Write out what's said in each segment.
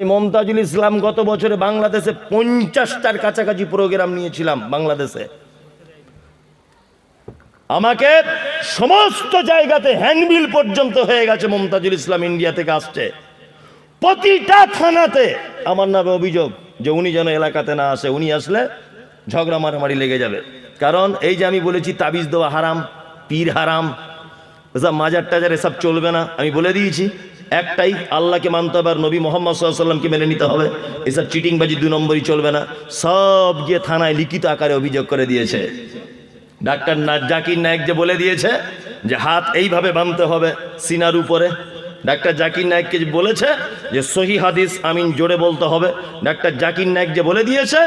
মমতাজুল ইসলাম গত বছরে বাংলাদেশে পঞ্চাশটার কাছাকাছি প্রোগ্রাম নিয়েছিলাম বাংলাদেশে। আমাকে সমস্ত জায়গাতে হ্যান্ডবিল পর্যন্ত হয়ে গেছে মমতাজুল ইসলাম ইন্ডিয়া থেকে আসছে। প্রতিটা থানাতে আমার নামে অভিযোগ যে উনি যেন এলাকাতে না আসে, উনি আসলে ঝগড়া মারামারি লেগে যাবে। কারণ এই যে আমি বলেছি, তাবিজ দেওয়া হারাম, পীর হারাম, এসব মাজার টাজার এসব চলবে না, আমি বলে দিয়েছি। একটাই আল্লাহকে মানতে হবে আর নবী মোহাম্মদ সাল্লামকে মেনে নিতে হবে। এসব চিটিংবাজি দু নম্বরই চলবে না। সব গিয়ে থানায় লিখিত আকারে অভিযোগ করে দিয়েছে। ডাক্তার না জাকির নায়ক যে বলে দিয়েছে যে হাত এইভাবে বাঁধতে হবে সিনার উপরে। ডাক্তার জাকির নায়ককে বলেছে যে সহি হাদিস আমিন জোরে বলতে হবে। ডাক্তার জাকির নায়ক যে বলে দিয়েছে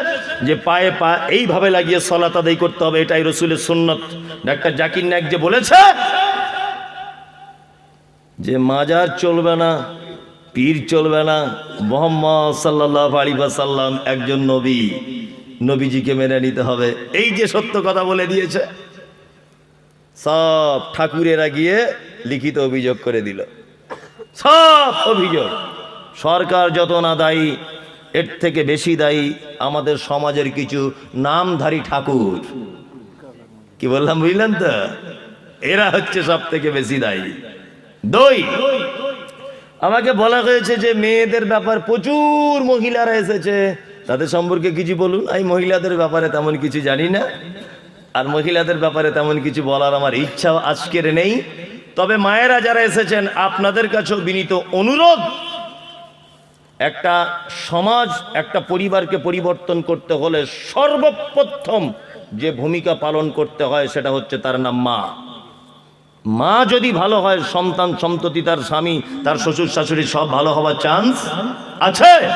যে পায়ে পা এইভাবে লাগিয়ে সলাত আদায় করতে হবে, এটাই রসুলের সুন্নত। ডাক্তার জাকির নায়ক যে বলেছে যে মাজার চলবে না, পীর চলবে না, মোহাম্মদ সাল্লাহ আলী সাল্লাম একজন নবী, নবীজিকে মেনে নিতে হবে। এই যে সত্য কথা বলে দিয়েছে, সব ঠাকুরেরা গিয়ে লিখিত অভিযোগ করে দিল। সব অভিযোগ। সরকার যত না দায়ী, এর থেকে বেশি দায়ী আমাদের সমাজের কিছু নামধারী ঠাকুর। কি বললাম, বুঝলেন তো? এরা হচ্ছে সব থেকে বেশি দায়ী। দই। আমাকে বলা হয়েছে যে মেয়েদের ব্যাপার প্রচুর মহিলারা এসেছে। তাদের সম্পর্কে কিছু বলুন। আমি মহিলাদের ব্যাপারে তেমন কিছু জানি না। আর মহিলাদের ব্যাপারে তেমন কিছু বলার আমার ইচ্ছা আজকের নেই। তবে মায়েরা যারা এসেছেন, আপনাদের কাছেও বিনীত অনুরোধ, একটা সমাজ, একটা পরিবারকে পরিবর্তন করতে হলে সর্বপ্রথম যে ভূমিকা পালন করতে হয় সেটা হচ্ছে তার নাম মা। মা যদি ভালো হয় সন্তান সন্ততি তার স্বামী তার শ্বশুর শাশুড়ি সব ভালো হওয়ার চান্স আছে?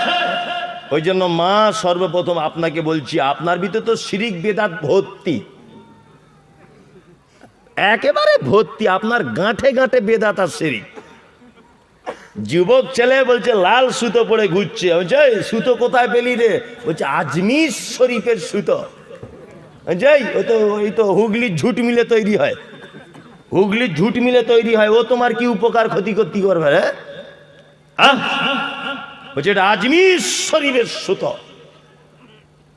ওই জন্য মা সর্বপ্রথম আপনাকে বলছি আপনার ভিতরে তো শিরিক বেদাত ভর্তি। একেবারে ভর্তি আপনার গাঁঠে গাঁঠে বেদাত আর শিরিক। যুবক ছেলে বলছে লাল সুতো পরে ঘুরছে। বলছে "এই, সুতো কোথায় পেলি রে? বলছে আজমির শরীফের সুতো। যাই ও তো ওই তো হুগলির ঝুট মিলে তৈরি হয়। হুগলির ঝুট মিলে তৈরি হয়, ও তোমার কি উপকার, ক্ষতি করতে করবে আহ? বলছে, এটা শরীফের সুতো।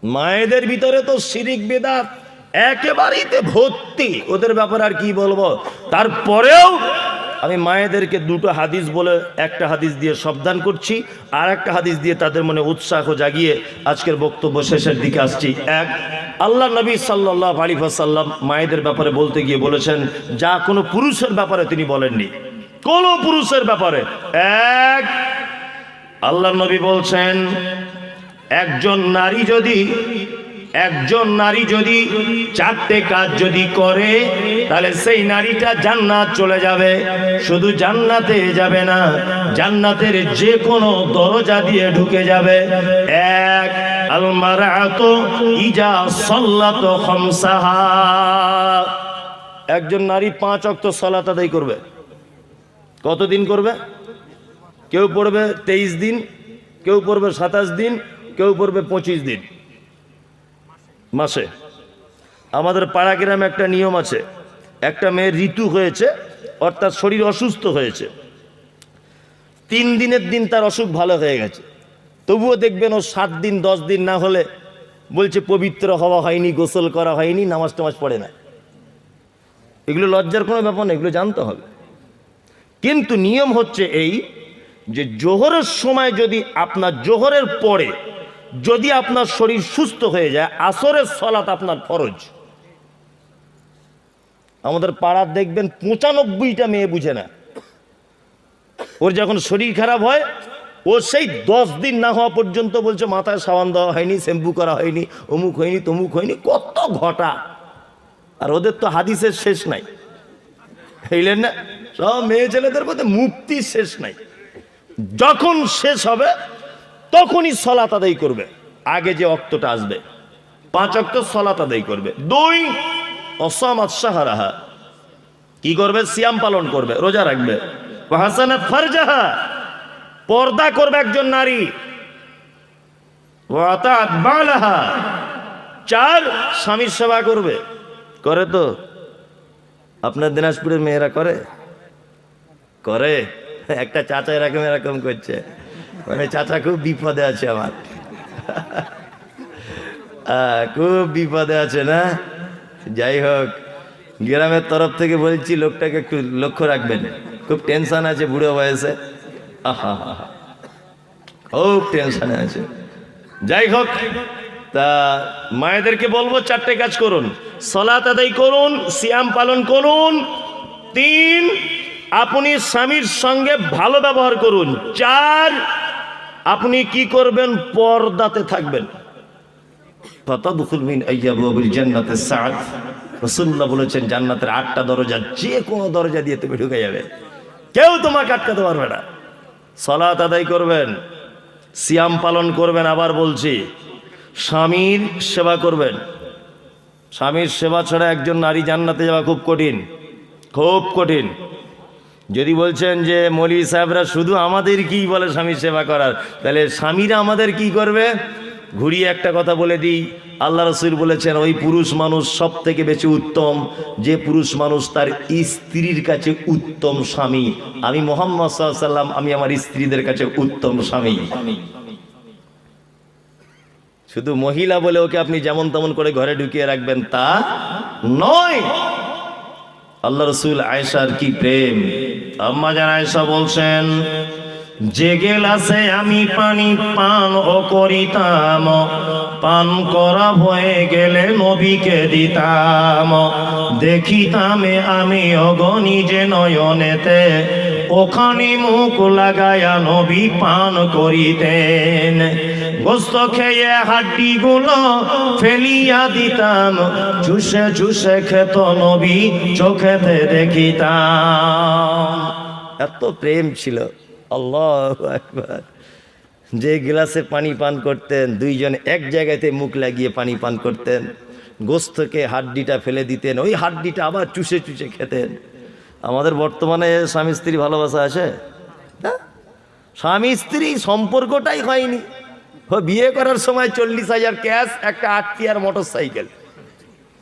মায়েদের ভিতরে তো শিরিক বেদাত একেবারেই তে ভর্তি। ওদের ব্যাপারে আর কি বলব? তারপরেও আমি মায়েদেরকে দুটো হাদিস বলে, একটা হাদিস দিয়ে সাবধান করছি, আর একটা হাদিস দিয়ে তাদের মনে উৎসাহ জাগিয়ে আজকের বক্তব্য শেষের দিকে আসছি। এক আল্লাহ নবী সাল্লাহ আলী সাল্লাম মায়েদের ব্যাপারে বলতে গিয়ে বলেছেন, যা কোনো পুরুষের ব্যাপারে তিনি বলেননি। কোনো পুরুষের ব্যাপারে। এক, আল্লাহ নবী বলছেন, একজন নারী যদি, একজন নারী যদি চারটে কাজ যদি করে, তাহলে সেই নারীটা জান্নাত চলে যাবে। শুধু জান্নাতে যাবে না, জান্নাতের যে কোনো দরজা দিয়ে ঢুকে যাবে। এক একজন নারী পাঁচ অক্ত সালাত আদায় করবে। কতদিন করবে? কেউ পড়বে তেইশ দিন, কেউ পড়বে সাতাশ দিন, কেউ পড়বে পঁচিশ দিন। মাসে। আমাদের পাড়া গ্রামে একটা নিয়ম আছে, একটা মেয়ের ঋতু হয়েছে, অর্থাৎ শরীর অসুস্থ হয়েছে। তিন দিনের দিন তার অসুখ ভালো হয়ে গেছে। তবুও দেখবেন ও সাত দিন, দশ দিন না হলে বলছে, পবিত্র হওয়া হয়নি, গোসল করা হয়নি, নামাজ টামাজ পড়ে না। এগুলো লজ্জার কোনো ব্যাপার না, এগুলো জানতে হবে। কিন্তু নিয়ম হচ্ছে এই যে, জোহরের সময় যদি আপনার, জোহরের পরে যদি আপনার শরীর সুস্থ হয়ে যায়, আসরের সলাত আপনার ফরজ। আমাদের পাড়ার দেখবেন পঁচানব্বইটা মেয়ে বুঝে না। ওর যখন শরীর খারাপ হয় ও সেই দশ দিন না হওয়া পর্যন্ত বলছে, মাথায় সাবান দেওয়া হয়নি, শ্যাম্পু করা হয়নি, অমুক হয়নি, তমুক হয়নি, কত ঘটা। আর ওদের তো হাদিসের শেষ নাই। এইলেন না? সব মেয়ে ছেলেদের মধ্যে মুক্তি শেষ নাই। যখন শেষ হবে, তখনই সলাত আদায় করবে। আগে যে অক্তটা আসবে, পাঁচ অক্ত সলাত আদায় করবে। দুই, অসামাত সাহারাহা কি করবে? সিয়াম পালন করবে, রোজা রাখবে। হাসানাত ফারজাহা। পর্দা করবে একজন নারী। চার স্বামীর সেবা করবে। করে তো? আপনার দিনাজপুরের মেয়েরা করে? করে? একটা চাচা এরকম এরকম করছে। মানে চাচা খুব বিপদে আছে আমার। খুব বিপদে আছে না? যাই হোক, গ্রামের তরফ থেকে বলছি, লোকটাকে একটু লক্ষ্য রাখবেন। খুব টেনশন আছে বুড়ো বয়সে। আহা। খুব টেনশনে আছে। যাই হোক, তা মায়েদেরকে বলব, চারটে কাজ করুন। সলাত আদায় করুন, সিয়াম পালন করুন। তিন, আপনি স্বামীর সঙ্গে ভালো ব্যবহার করুন। চার, আপনি কি করবেন? পর্দাতে থাকবেন। বলেছেন, জান্নাতের আটটা দরজা যে কোনো দরজা দিয়ে তুমি ঢুকে যাবে। কেউ তোমাকে আটকাতে পারবে না। সালাত আদায় করবেন, সিয়াম পালন করবেন, আবার বলছি, স্বামীর সেবা করবেন। স্বামীর সেবা ছাড়া একজন নারী জান্নাতে যাওয়া খুব কঠিন খুব কঠিন। যদি বলছেন যে মলি সাহেবরা শুধু আমাদের কি বলে স্বামীর সেবা করার, তাহলে স্বামীরা আমাদের কি করবে? ঘুরিয়ে একটা কথা বলে দিই। আল্লাহ রসুল বলেছেন, ওই পুরুষ মানুষ সব থেকে বেশি উত্তম, যে পুরুষ মানুষ তার স্ত্রীর কাছে উত্তম স্বামী। আমি মোহাম্মদ সাল্লাম আমি আমার স্ত্রীদের কাছে উত্তম স্বামী। শুধু মহিলা বলে ওকে আপনি যেমন তেমন করে ঘরে ঢুকিয়ে রাখবেন তা নয়। আল্লাহ রসুল আয়সার কি প্রেম? আম্মা যান আয়সা বলছেন যে গেলাসে আমি পানি পান ও করিতাম। পান করা হয়ে গেলে নবীকে দিতাম। দেখিতাম আমি অগণি যে নয়নেতে। ওখানে মুখ লাগায়া নবী পান করিতেন। গোস্ত খেয়ে হাড্ডি গুলো ফেলিয়া দিতাম। চুষে চুষে খেত নবী চোখেতে দেখিতাম। এত প্রেম ছিল। আল্লাহ একবার যে গ্লাসে পানি পান করতেন, দুইজন এক জায়গাতে মুখ লাগিয়ে পানি পান করতেন, গোস্তকে হাড্ডিটা ফেলে দিতেন, ওই হাড্ডিটা আবার চুষে চুষে খেতেন। আমাদের বর্তমানে স্বামী স্ত্রী ভালোবাসা আছে? স্বামী স্ত্রী সম্পর্কটাই হয়নি। বিয়ে করার সময় চল্লিশ হাজার ক্যাশ, একটা আটটিয়ার মোটর সাইকেল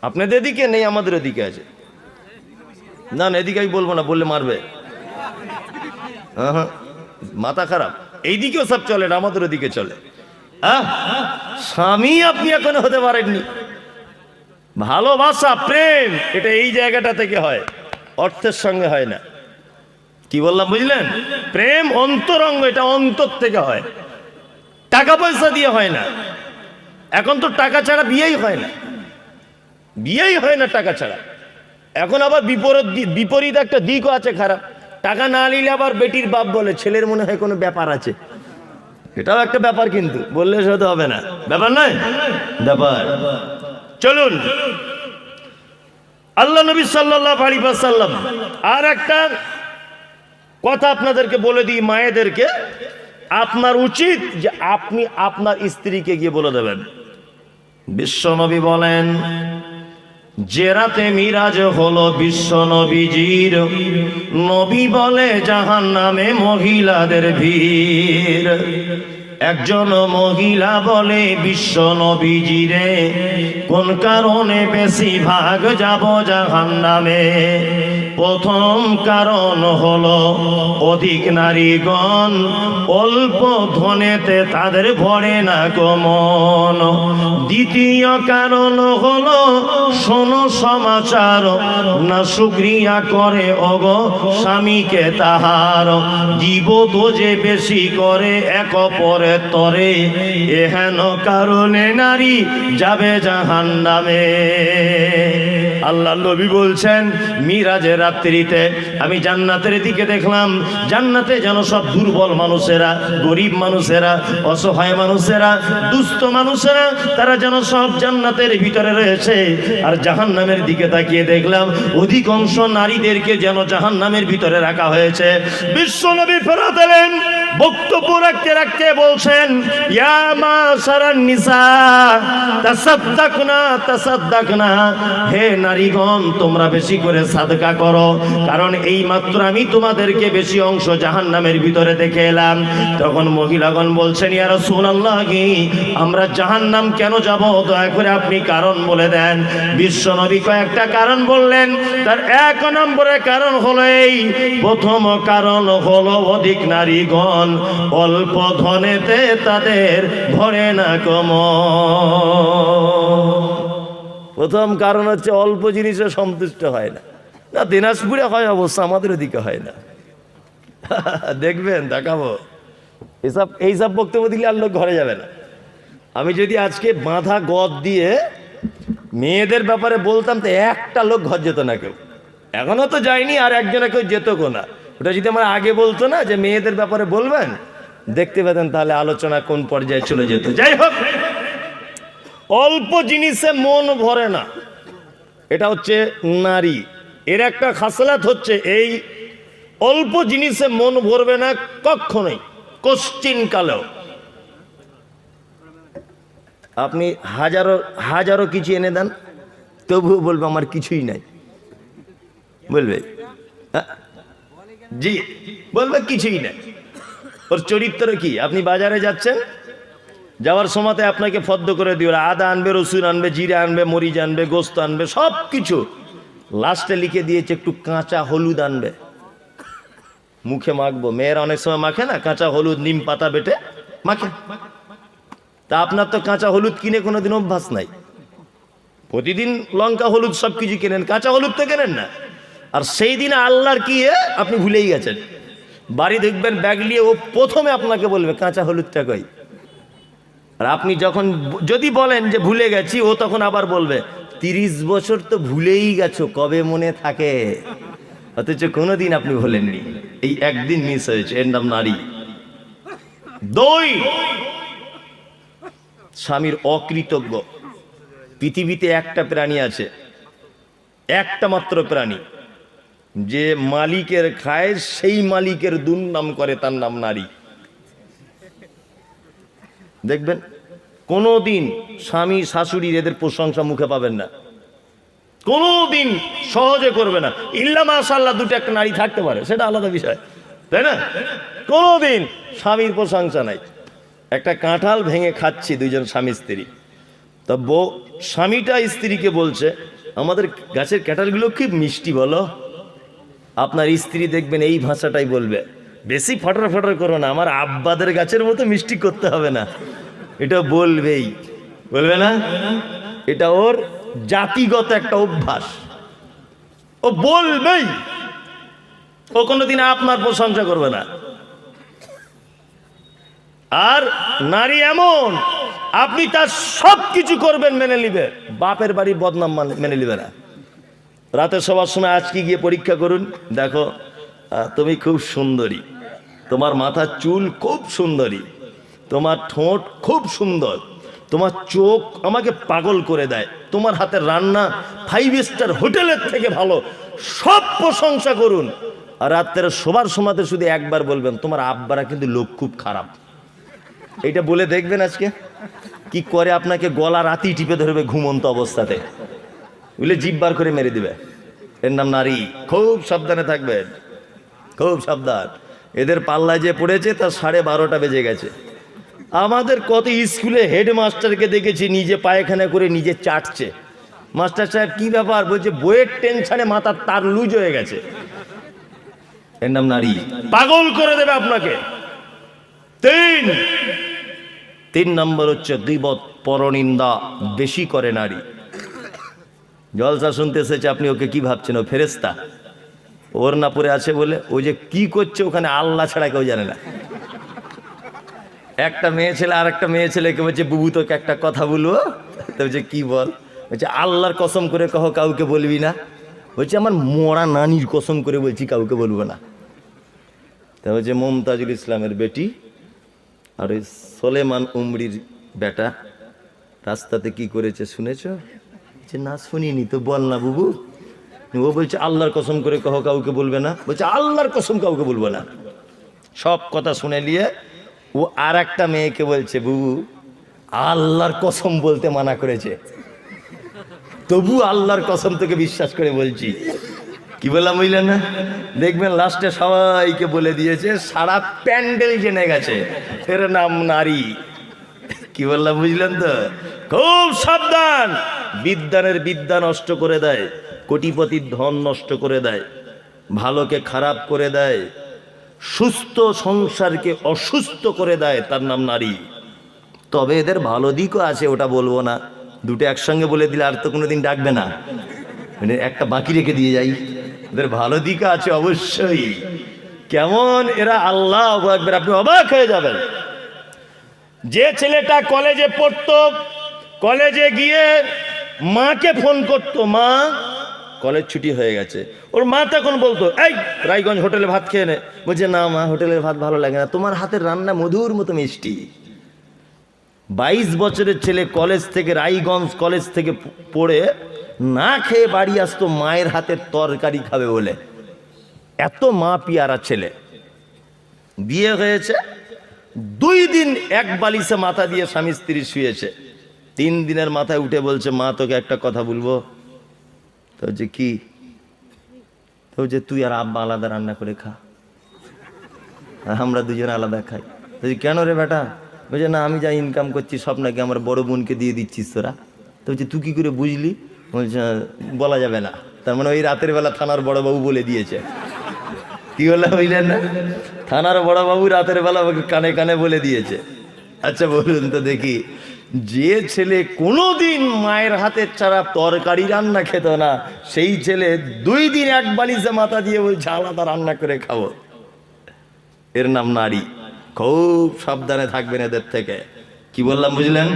আপনাদের এদিকে নেই, আমাদের এদিকে আছে। না না, এদিকে আমি বলব না, বললে মারবে। হ্যাঁ হ্যাঁ মাথা খারাপ। এইদিকেও সব চলে না আমাদের ওদিকে চলে। স্বামী আপনি এখনও হতে পারেননি। ভালোবাসা, প্রেম, এটা এই জায়গাটা থেকে হয়। অর্থের সঙ্গে হয় না। কি বললাম, বুঝলেন? প্রেম অন্তরঙ্গ, এটা অন্তর থেকে হয়। টাকা পয়সা দিয়ে হয় না। এখন তো টাকা ছাড়া বিয়েই হয় না। বিয়েই হয় না টাকা ছাড়া। এখন আবার বিপরীত বিপরীত একটা দিকও আছে খারাপ। টাকা না নিলে আবার বেটির বাপ বলে, ছেলের মনে হয় কোনো ব্যাপার আছে। এটাও একটা ব্যাপার কিন্তু, বললে সেটা হবে না। ব্যাপার নয়? ব্যাপার। চলুন। আল্লাহ নবী সাল্লাহ আলী সাল্লাম আর একটা কথা আপনাদেরকে বলে দিই মায়েদেরকে। আপনার উচিত যে আপনি আপনার স্ত্রীকে গিয়ে বলে দেবেন। বিশ্বনবী বলেন যে রাতে মিরাজ হলো বিশ্ব নবীজির, নবী বলে জাহান নামে মহিলাদের ভিড়। একজন মহিলা বলে, বিশ্ব নবীজিরে, কোন কারণে বেশি ভাগ যাব জাহান নামে? প্রথম কারণ হলো অধিক নারীগণ অল্প ধনেতে তাদের ভরে না গমন দ্বিতীয় কারণ হলো শোনো সমাচার, না শুক্রিয়া করে অগ স্বামীকে তাহার। জীব তো যে বেশি করে এক পরে তরে, এহেন কারণে নারী যাবে জাহান নামে আল্লাহ নবী বলছেন, মিরাজের রাত্রিতে আমি জান্নাতের দিকে দেখলাম, জান্নাতে যেন সব দুর্বল মানুষেরা, গরিব মানুষেরা, অসহায় মানুষেরা, দুস্থ মানুষেরা, তারা যেন সব জান্নাতের ভিতরে রয়েছে। আর জাহান্নামের দিকে তাকিয়ে দেখলাম, অধিকাংশ নারীদেরকে যেন জাহান্নামের ভিতরে রাখা হয়েছে। বিশ্বনবী ফেরা দিলেন বক্তব্য রাখতে রাখতে বলছেন, ইয়া মা সারান নিসা, তাসাদ্দাকনা তাসাদ্দাকনা। হে নারীগণ, তোমরা বেশি করে সাদকা করো। কারণ এই মাত্র আমি তোমাদেরকে বেশি অংশ জাহান্নামের ভিতরে দেখে এলাম। তখন মহিলাগণ বলছেন, ইয়া রাসূলুল্লাহ কি আমরা জাহান্নাম কেন যাব? দয়া করে আপনি কারণ বলে দেন। বিশ্ব নবী কয়েকটা কারণ বললেন। তার এক নম্বরের কারণ হলো এই। প্রথম কারণ হলো অধিক নারীগণ মন অল্প ধনেতে তাদের ভরে না কম প্রথম কারণ হচ্ছে অল্প জিনিসে সন্তুষ্ট হয় না। না, দিনাজপুরে হয় অবশ্য, আমাদের ওদিকে হয় না। দেখবেন, দেখাবো। এসব, এইসব বক্তব্য দিলে আর লোক ঘরে যাবে না। আমি যদি আজকে বাঁধা গদ দিয়ে মেয়েদের ব্যাপারে বলতাম, তো একটা লোক ঘর যেত না কেউ। এখনও তো যায়নি, আর একজনে কেউ যেত না। ওটা যদি আমার আগে বলতো না যে মেয়েদের ব্যাপারে বলবেন, দেখতে পেতেন তাহলে আলোচনা কোন পর্যায়ে চলে যেত। যাই হোক, অল্প জিনিসে মন ভরে না। এটা হচ্ছে নারী। এর একটা খাসলাত হচ্ছে এই অল্প জিনিসে মন ভরবে না কখনোই কোশ্চিন কালেও। আপনি হাজারো হাজারো কিছু এনে দেন, তবুও বলবে আমার কিছুই নাই। বলবে? হ্যাঁ? জি, বলবে কিছুই নাই ওর চরিত্র কি? আপনি বাজারে যাচ্ছেন? যাওয়ার সময়তে আপনাকে ফদ্দ করে দিও আদা আনবে, রসুন আনবে, জিরা আনবে, মরিচ আনবে, গোস্ত আনবে সব কিছু লাস্টে লিখে দিয়েছে একটু কাঁচা হলুদ আনবে। মুখে মাখবো। মেয়েরা অনেক সময় মাখে না? কাঁচা হলুদ, নিম পাতা বেটে মাখে। তা আপনার তো কাঁচা হলুদ কিনে কোনোদিন অভ্যাস নাই। প্রতিদিন লঙ্কা, হলুদ সব কিছু কেনেন? কাঁচা হলুদ তো কেনেন না। আর সেই দিনে আল্লাহর কি আপনি ভুলেই গেছেন। বাড়ি দেখবেন ব্যাগ নিয়ে ও প্রথমে আপনাকে বলবে, কাঁচা হলুদটা কই? আর আপনি যখন যদি বলেন যে ভুলে গেছি, ও তখন আবার বলবে, তিরিশ বছর তো ভুলেই গেছো, কবে মনে থাকে? অথচ কোনোদিন আপনি ভুলেননি। এই একদিন মিস হয়েছে, এর নাম নারী। দই! স্বামীর অকৃতজ্ঞ। পৃথিবীতে একটা প্রাণী আছে, একটা মাত্র প্রাণী। যে মালিকের খায়, সেই মালিকের দুর্নাম করে তার নাম নারী। দেখবেন, কোনোদিন স্বামী শাশুড়ির এদের প্রশংসা মুখে পাবেন না। কোনোদিন সহজে করবে না। ইল্লা মাশাল্লাহ দুটো একটা নারী থাকতে পারে, সেটা আলাদা বিষয়। তাই না? কোনোদিন স্বামীর প্রশংসা নাই। একটা কাঁঠাল ভেঙে খাচ্ছি দুইজন স্বামী স্ত্রী। তা বউ, স্বামীটা স্ত্রীকে বলছে, আমাদের গাছের ক্যাটালগুলো কি মিষ্টি বলো? আপনার স্ত্রী দেখবেন এই ভাষাটাই বলবে, বেশি ফটার ফটার করো না, আমার আব্বাদের গাছের মতো মিষ্টি করতে হবে না। এটা বলবেই। বলবে না? এটা ওর জাতিগত একটা অভ্যাস। ও বলবেই। ও কোনোদিন আপনার প্রশংসা করবে না। আর নারী এমন, আপনি তার সব কিছু করবেন মেনে নিবে। বাপের বাড়ি বদনাম মানে- মেনে নিবে না। রাতে সবার সময় আজকে গিয়ে পরীক্ষা করুন। দেখো তুমি খুব সুন্দরী। তোমার মাথার চুল খুব সুন্দরী। তোমার ঠোঁট খুব সুন্দর। তোমার চোখ আমাকে পাগল করে দেয়। তোমার হাতের রান্না ফাইভ স্টার হোটেলের থেকে ভালো। সব প্রশংসা করুন। আর রাত্রের সবার সময়তে শুধু একবার বলবেন, তোমার আব্বারা কিন্তু লোক খুব খারাপ। এইটা বলে দেখবেন আজকে। কি করে আপনাকে গলা রাতি টিপে ধরবে ঘুমন্ত অবস্থাতে। বুঝলে বার করে মেরে দিবে। এর নাম নারী। খুব সাবধানে থাকবেন খুব সাবধান। এদের পাল্লায় যে পড়েছে, তার সাড়ে বারোটা বেজে গেছে। আমাদের কত স্কুলে হেডমাস্টারকে দেখেছি, নিজে পায়খানা করে নিজে চাটছে। মাস্টার সাহেব, কি ব্যাপার? বলছে, বইয়ের টেনশনে মাথার তার লুজ হয়ে গেছে। এর নাম নারী। পাগল করে দেবে আপনাকে। তিন। তিন নম্বর হচ্ছে গিবত পরনিন্দা, বেশি করে নারী। জলসা শুনতে এসেছে আপনি ওকে কি ভাবছেন? ও ফেরেস্তা ওর না পরে আছে বলে ও যে কি করছে ওখানে আল্লাহ ছাড়া কেউ জানে না। একটা মেয়ে ছেলে আর একটা মেয়ে ছেলেকে বলছে, বুবু, তোকে একটা কথা বলব? তো বলছে, কি বল? বলছে, আল্লাহর কসম করে কহ, কাউকে বলবি না। বলছে, আমার মরা নানির কসম করে বলছি, কাউকে বলব না। তা হচ্ছে মমতাজুল ইসলামের বেটি আর ওই সোলেমান উমরির বেটা, রাস্তাতে কি করেছে শুনেছ? যে না, শুনিনি তো, বল না বুবু। ও বলছে, আল্লাহর কসম করে কহ, কাউকে বলবে না। বলছে, আল্লাহর কসম কাউকে বলবে না। সব কথা শুনে নিয়ে ও আর একটা মেয়েকে বলছে, বুবু, আল্লাহর কসম বলতে মানা করেছে। তবু আল্লাহর কসম তোকে বিশ্বাস করে বলছি। কি বললাম বুঝলেন না? দেখবেন লাস্টে সবাইকে বলে দিয়েছে, সারা প্যান্ডেল জেনে গেছে, এর নাম নারী। কি বললাম, বুঝলেন তো? খুব সাবধান। বিদ্যানের বিদ্যা নষ্ট করে দেয়, কোটিপতির ধন নষ্ট করে দেয়, ভালোকে খারাপ করে দেয়, সুস্থ সংসারকে অসুস্থ করে দেয় তার নাম নারী। তবে এদের ভালো দিকও আছে, ওটা বলব না। দুটো একসঙ্গে বলে দিলে আর তো কোনোদিন ডাকবে না। মানে একটা বাকি রেখে দিয়ে যাই। এদের ভালো দিকও আছে অবশ্যই। কেমন এরা আল্লাহ একবার আপনি অবাক হয়ে যাবেন। যে ছেলেটা কলেজে পড়তো, কলেজে গিয়ে মাকে ফোন করতো, মা। কলেজ ছুটি হয়ে গেছে। ওর মা তখন বলতো, এই, রায়গঞ্জ হোটেলে ভাত খেয়ে নে। বলছে, না মা, হোটেলের ভাত ভালো লাগে না। তোমার হাতের রান্না মধুর মতো মিষ্টি। বাইশ বছরের ছেলে কলেজ থেকে, রায়গঞ্জ কলেজ থেকে পড়ে না খেয়ে বাড়ি আসতো, মায়ের হাতের তরকারি খাবে বলে। এত মা পিয়ারা ছেলে। বিয়ে হয়েছে, দুই দিন এক বালিশে মাথা দিয়ে স্বামী স্ত্রী শুয়েছে। তিন দিনের মাথায় উঠে বলছে মা তোকে একটা কথা বলব। তো যে কি? তো যে তুই আর আব্বা আলাদা রান্না করে খা। আর আমরা দুজন আলাদা খাই। যে, কেন রে বেটা? বলছে না আমি যা ইনকাম করছি সব নাকি আমার বড় বোনকে দিয়ে দিচ্ছিস তোরা। তো বলছে তুই কি করে বুঝলি? বলছে বলা যাবে না। তার মানে ওই রাতের বেলা থানার বড়বাবু বলে দিয়েছে। কি বললাম বুঝলেন না? থানার বড়বাবু রাতের বেলা কানে কানে বলে দিয়েছে। আচ্ছা বলুন তো দেখি। যে ছেলে কোনোদিন মায়ের হাতের ছাড়া তরকারি রান্না খেত না, সেই ছেলে দুই দিন এক বালিশে মাথা দিয়ে বলছে আলাদা রান্না করে খাব। এর নাম নারী। খুব সাবধানে থাকবেন এদের থেকে। কি বললাম, বুঝলেন?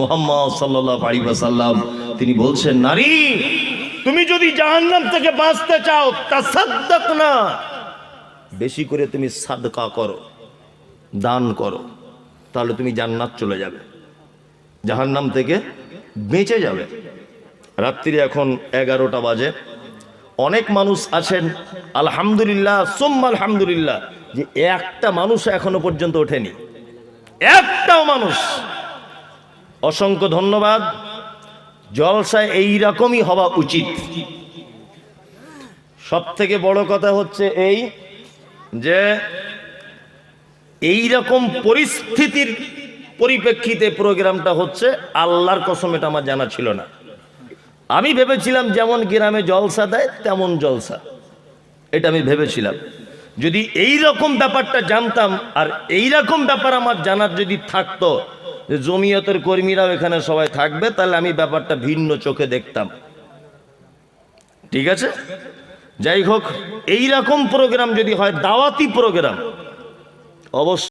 মোহাম্মদ সাল্লাহ সাল্লাম তিনি বলছেন, নারী, তুমি যদি জাহান্নাম থেকে বাঁচতে চাও তা না বেশি করে তুমি সাদকা করো, দান করো, তাহলে তুমি জান্নাত চলে যাবে। জাহান্নাম থেকে বেঁচে যাবে। রাত্রি এখন এগারোটা বাজে। অনেক মানুষ আছেন, আলহামদুলিল্লাহ, সোম্মা আলহামদুলিল্লাহ, যে একটা মানুষ এখনও পর্যন্ত ওঠেনি। একটাও মানুষ। অসংখ্য ধন্যবাদ। জলসায় এই রকমই হওয়া উচিত। সব থেকে বড় কথা হচ্ছে এই যে এই রকম পরিস্থিতির পরিপ্রেক্ষিতে প্রোগ্রামটা হচ্ছে, আল্লাহর কসম এটা আমার জানা ছিল না। আমি ভেবেছিলাম যেমন গ্রামে জলসা দেয়, তেমন জলসা। এটা আমি ভেবেছিলাম। যদি এই রকম ব্যাপারটা জানতাম, আর এই রকম ব্যাপার আমার জানার যদি থাকতো, যে জমিয়তের কর্মীরাও এখানে সবাই থাকবে, তাহলে আমি ব্যাপারটা ভিন্ন চোখে দেখতাম। ঠিক আছে? যাই হোক এই রকম প্রোগ্রাম যদি হয়, দাওয়াতি প্রোগ্রাম অবশ্য